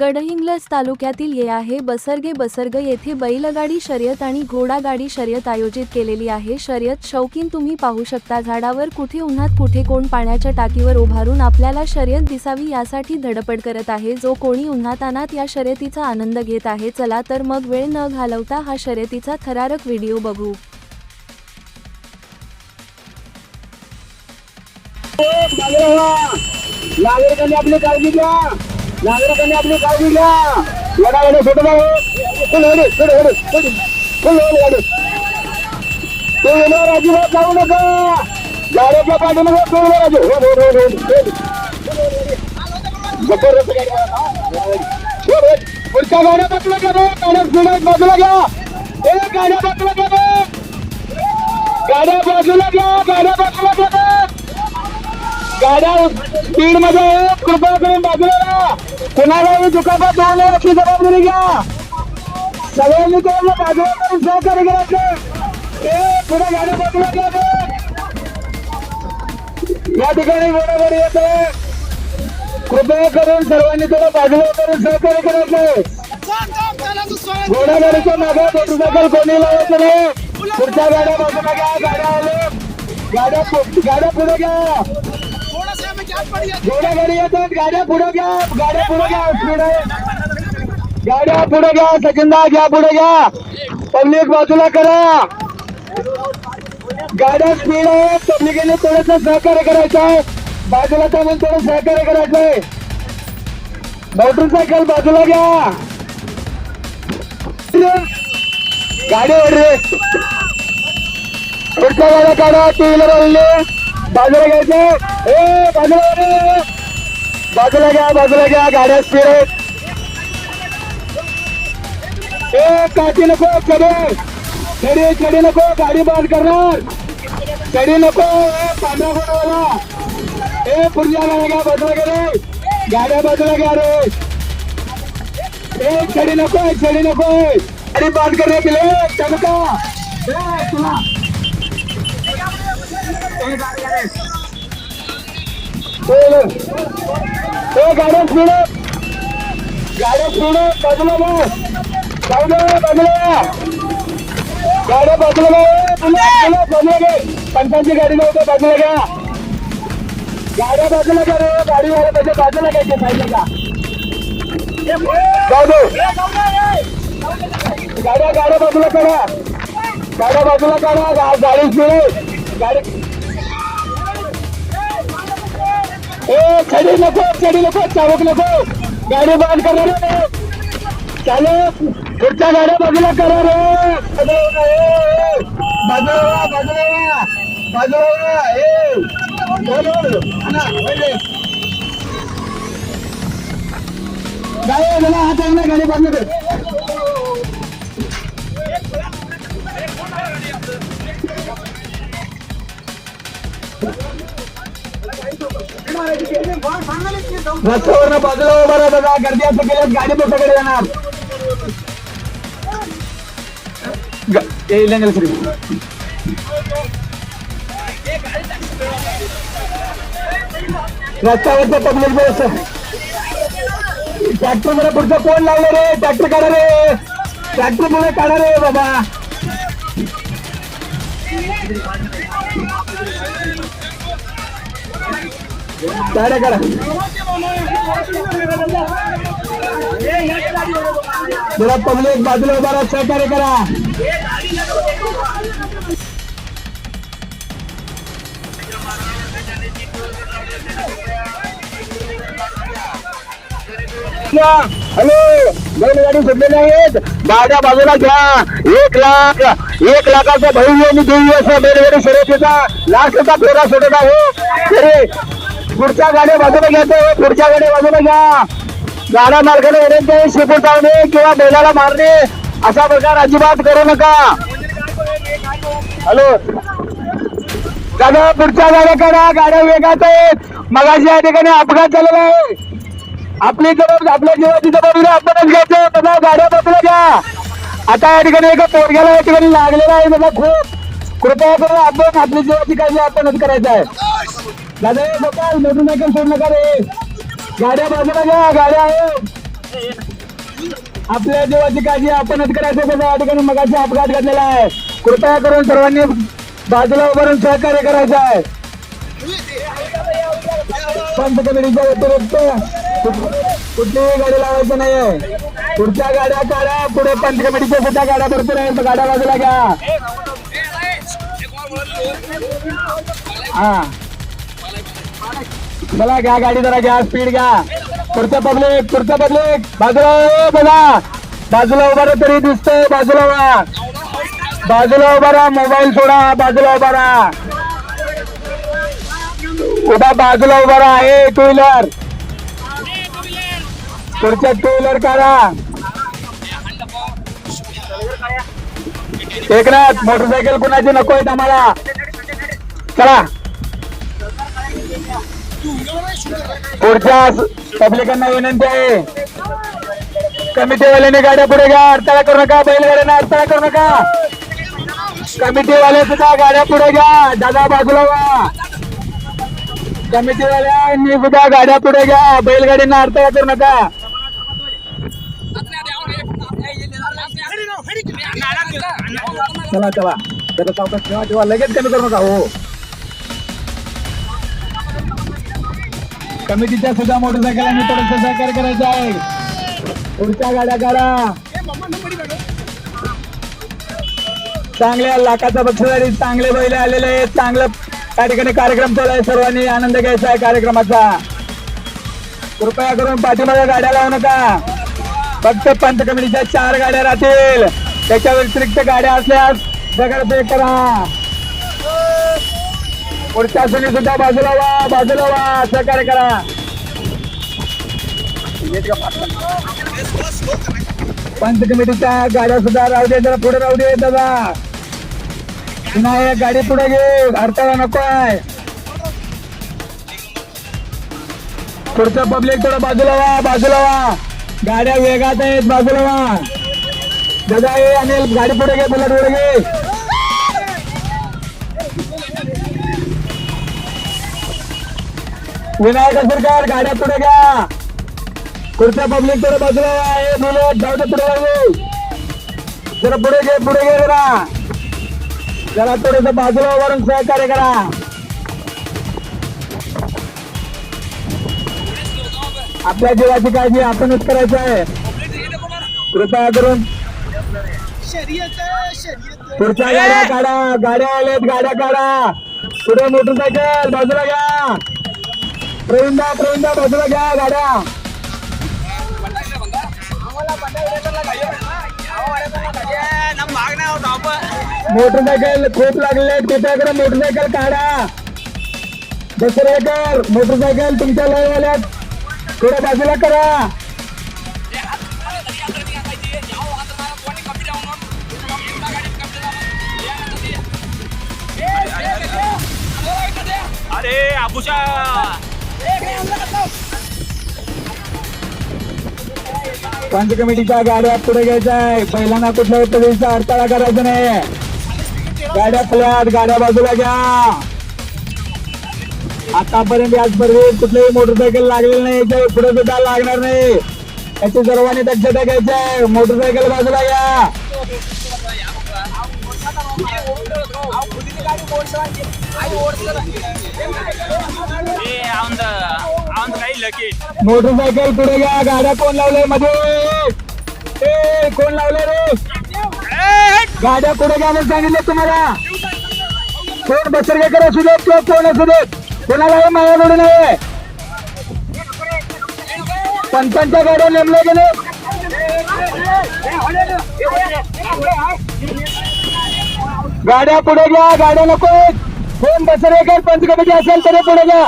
गडहिंग्लज तालुक्यातील ये आहे. बसरगे बसर्ग येथे बैलगाडी शर्यत आणि घोडागाडी शर्यत आयोजित केलेली आहे. शर्यत शौकीन तुम्ही पाहू शकता. झाडावर कुठे उन्हात कुठे कोण पाण्याच्या टाकीवर उभारून आपल्याला शर्यत दिसावी यासाठी धडपड करत आहे. जो कोणी उन्हातानात या शर्यतीचा आनंद घेत आहे चला तर मग वेळ न घालवता हा शर्यतीचा थरारक व्हिडिओ बघू. नागरिकांनी आपली काळजी घ्या नागरिकांनी आपली काळजी घ्या. लढा गाडी फोटो फुल गाडी फुल अजिबात जाऊ नका. गाड्याच्या पाठीमध्ये टू व्हीलर पुढच्या गाड्या बाजूला घ्या बघ. गाड्या स्पीड बाजूला घ्या. ए गाड्या बाजूला घ्या बघ. गाड्या बाजूला घ्या. गाड्या बाजूला घ्या गाड्या स्पीडमध्ये कृपया करून बाजूला राहा. कुणालाही दुखापत होऊ नये याची जबाबदारी घ्या. सगळ्यांनी कोणाला बाजूला करून सहकार्य करायचं ए, पुढे गाड्या बाजूला घ्या या ठिकाणी बरोबर येत कृपया करून सर्वांनी थोडं बाजूला करून सहकार्य करायचं घोडागाडीच्या मागे मोटरसायकल कोणी लावायचं नाही. पुढच्या गाड्या बाजूला घ्या. गाड्या आल्या. गाड्या गाड्या पुढे घ्या. गाड्या गाडी येतात गाड्या पुढे घ्या गाड्या पुढे घ्या स्पीड गाड्या पुढे घ्या सचिंदा घ्या पुढे घ्या. पब्लिक बाजूला करा. गाड्या स्पीड आहे पब्लिकेने थोडस सहकार्य करायचं आहे. बाजूला थांबून थोडं सहकार्य करायचं आहे. मोटरसायकल बाजूला घ्या. गाडीवर रे. पुढच्या गाड्या काढा टू व्हीलर आणले बाजूला घ्यायचे ए, बाजूला. बाजूला घ्या बाजूला घ्या. गाड्या स्पीड ए, काठी नको, चढे. चढे चढे नको. गाडी बंद करणार. चढी नको. पांढरा फोटोवाला ए पुढच्या घ्या, बाजूला रे. गाड्या बाजूला घ्या रे. ए, चढी नको चढी नको. गाडी बंद करणे दिले चमका. तुला गाड्या स्पीड गाड्या स्पीड बाजूला बाजूला बाजूला गाड्या बाजूला बाजूला घे पंचांची गाडी नव्हतं बाजूला घ्या गाड्या बाजूला घ्या रे गाडी वाले त्याच्या बाजूला घ्यायचे पाहिजे का जाऊ दे गाड्या गाड्या बाजूला काढा गाड्या बाजूला काढा गा- गाडी स्पीड गाडी ए चढी नको खडी नको चावक नको. गाडी बंद करा रे. चालू. पुढच्या गाड्या बाजूला करा रे. बाजूला बाजूला बाजूला ए. गाडी बाजूला, हात आहे ना, गाडी कर. रस्त्यावर बाजूला उभा राहा दादा गर्दी असं केल्यास गाडी मोठ्याकडे जाणार. ग- ए, इलेंगल श्री. रस्त्यावरचं पब्लिक बस ट्रॅक्टर मला पुढचं कोण लावलं रे? ट्रॅक्टर काढा रे. ट्रॅक्टर मला काढा रे बाबा. काढा काढा जरा पब्लिक बाजूला उभा सहकार्य करा. हॅलो बैलगाडी सुटलेली आहेत. गाड्या बाजूला घ्या. एक लाख एक लाखाचा भव्य आणि दिव्य असा बैलगाडी शर्यतीचा लास्टचा फेरा सुटत आहे. तरी पुढच्या गाड्या बाजूला ते पुढच्या गाड्या बाजूला घ्या. गाड्या मालकाला विनंती आहे शेपूट लावणे किंवा बैलाला मारणे असा प्रकार अजिबात करू नका. हॅलो. दादा पुढच्या गाड्या काढा. गाड्या वेगात आहेत. मगाशी या ठिकाणी अपघात झालेला आहे. आपली जबाब आपल्या जीवाची जबाबदारी आपणच घ्यायचं दादा गाड्या बाजूला घ्या. आता या ठिकाणी एका पोरग्याला या ठिकाणी लागलेला आहे दादा खूप. कृपया करून आपण आपली जीवाची काळजी आपणच करायचं आहे. दादा हे बघा मोटरसायकल सोड नका रे. गाड्या बाजूला घ्या गाड्या आहे आपल्या जीवाची काळजी आपणच करायचं कसं या ठिकाणी मगाशी अपघात घडलेला आहे. कृपया करून सर्वांनी बाजूला उभारून सहकार्य करायचं आहे. पंच कमिटीच्या व्यतिरिक्त कुठलीही गाडी लावायचं नाहीये. पुढच्या गाड्या काढा पुढे पंच कमिटीच्या सुद्धा गाड्या भरपूर आहेत. गाड्या बाजूला घ्या. हा. चला घ्या गाडी जरा घ्या स्पीड घ्या. पुढचं पब्लिक पुढचं पब्लिक बाजूला हो, हो, बघा. बाजूला उभा तरी दिसतंय बाजूला उभा. बाजूला उभा राहा मोबाईल सोडा बाजूला उभा राहा. उभा बाजूला उभा राहा. हे टू व्हीलर पुढच्या टू व्हीलर काढा. एकनाथ मोटरसायकल कुणाची नको आहेत आम्हाला? चला. पुढच्या पब्लिकांना विनंती आहे. कमिटीवाल्याने गाड्या पुढे घ्या. अडथळा करू नका. बैलगाड्यांना अडथळा करू नका. कमिटीवाले सुद्धा गाड्या पुढे घ्या. दादा बाजूला वा. कमिटीवाल्यांनी सुद्धा गाड्या पुढे घ्या. बैलगाडींना अडथळा करू नका. चला चला. जरा चौकात ठेवा. ठेवा लगेच कमी करू नका. हो. कमिटीच्या सुद्धा मोटरसायकलांनी थोडस सहकार्य करायचं आहे. पुढच्या गाड्या काढा. चांगल्या लाखाचा बक्षिसारी चांगले बैल आलेले आहेत. चांगलं त्या ठिकाणी कार्यक्रम चालू आहे. सर्वांनी आनंद घ्यायचा आहे कार्यक्रमाचा. कृपया करून पाठीमागे गाड्या लावू नका. फक्त पंत कमिटीच्या चार गाड्या राहतील. त्याच्या व्यतिरिक्त गाड्या असल्यास दगडफेक करा. पुढच्या सणी सुद्धा बाजूला वा बाजूला वा सहकार्य करा. पंच कमिटीच्या गाड्या सुद्धा राहू दे जरा पुढे राहू दे दादा. नाही गाडी पुढे घे अडथळा नको आहे पुढचं पब्लिक थोडं बाजूला वा बाजूला वा. गाड्या वेगात आहेत बाजूला वा. दादा ये अनिल गाडी पुढे घे बुलेट पुढे घे. विनायक असरकार गाड्या पुढे घ्या. पुढच्या पब्लिक तर बाजूला आहे. हे जाऊ दे पुढे जरा पुढे घे पुढे घे जरा. जरा थोडस बाजूला वरून सहकार्य करा. आपल्या जीवाची काळजी आपणच करायची आहे. कृपया करून. पुढच्या गाड्या काढा गाड्या आल्यात गाड्या काढा. पुढे मोटरसायकल बाजूला घ्या. प्रवीणदा प्रवीणदा बाजूला घ्या गाड्या. मोटरसायकल खूप लागले आहेत. मोटरसायकल काढा. दसरेकर मोटरसायकल तुमच्या लयवाल्यात. थोडं बाजूला करा. अरे आबुशा पंच कमिटीच्या गाड्या पुढे घ्यायच्या आहे पहिल्यांदा कुठल्याही पद्धतीचा अडथळा करायचा नाही गाड्या फ्लॅट गाड्या बाजूला घ्या. आतापर्यंत या स्पर्धेत कुठलेही मोटरसायकल लागलेलं नाही पुढे सुद्धा लागणार नाही. याची सर्वांनी दक्षता घ्यायची आहे. मोटरसायकल बाजूला घ्या. मोटरसायकल पुढे घ्या गाड्या कोण लावलंयमध्ये? ए कोण लावलंय रे? गाड्या पुढे घ्या म्हणून सांगितलं तुम्हाला. कोण बसरगेकर असू देत किंवा कोण असू देत कोणालाही माझ्याकडे नाही पंचांच्या गाड्या नेमल्या गेले गाड्या पुढे घ्या गाड्या नको कोण बसरेकर पंच कमिटी असेल तरी पुढे घ्या.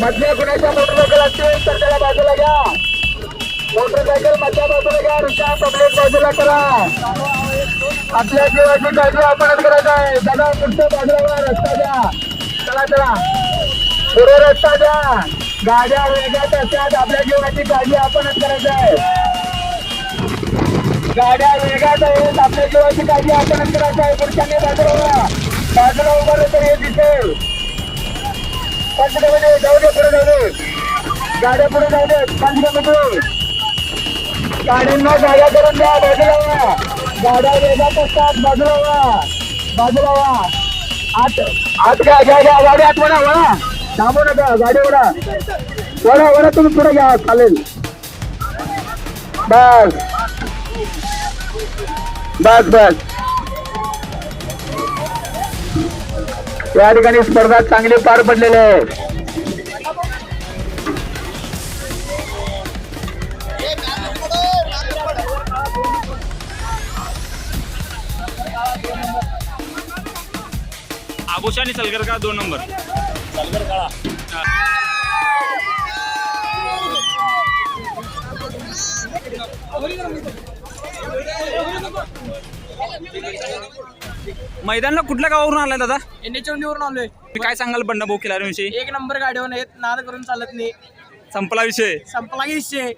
मधल्या कुणाच्या मोटरसायकल असतील तर त्याला बाजूला घ्या. मोटरसायकल मधल्या बाजूला घ्या रिक्षा पब्लिक बाजूला करा. आपल्या जीवाची काळजी आपणच करायचं आहे. दादा पुढच्या बाजूला रस्ता द्या. चला चला. पुढे रस्ता द्या. गाड्या वेगात असतात आपल्या जीवनाची काळजी आपणच करायचं आहे. गाड्या वेगात आहेत आपल्या जीवाची काळजी आपणच करायचं आहे. पुढच्याने बाजूला वळा. बाजूला उभं तर हे दिसेल. पाच जाऊ दे पुढे जाऊ दे. गाड्या पुढे जाऊ दे पाच गाड्यांना जागा करून द्या बाजूला गाड्या वेगात असतात बाजूला व्हा. बाजूला आत आत घ्या घ्या घ्या गाडी आत म्हणा थांबू नका गाडी ओढा ओढा ओढा तुम्ही पुढे घ्या चालेल. बस. बस बस. या ठिकाणी स्पर्धा चांगली पार पडलेली आहे. आभूषा आणि सलगर का दोन नंबर. मैदानला कुठल्या गावावरून आलाय दादा? निवरून आलोय. काय सांगाल बंडा भाऊ खिलाऱ्यांविषयी एक नंबर गाडीवर येत नाद करून चालत नाही. संपला विषय. संपला विषय.